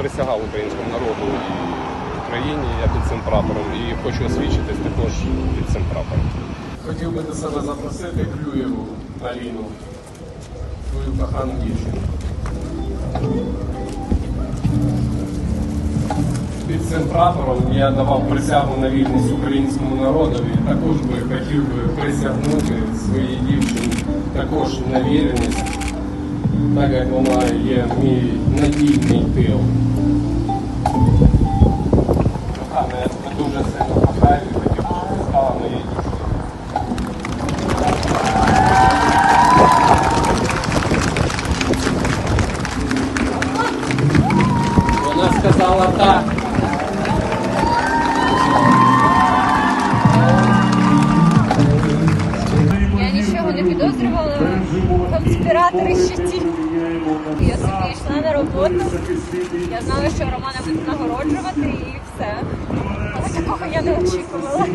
присягав українському народу і Україні я під цим прапором і хочу освідчитись також під цим прапором. Хотів би до себе запросити Клюєву Аліну, свою кохану дівчину. Під цим прапором я давав присягу на вільність українському народові. Також би хотів би присягнути своїй дівчині також на вірність, так як вона є мій надійний тил. Вона сказала так. Я нічого не підозрювала. Конспіратори ще ті. Я собі йшла на роботу. Я знала, що Романа будуть нагороджувати і все. Але такого я не очікувала.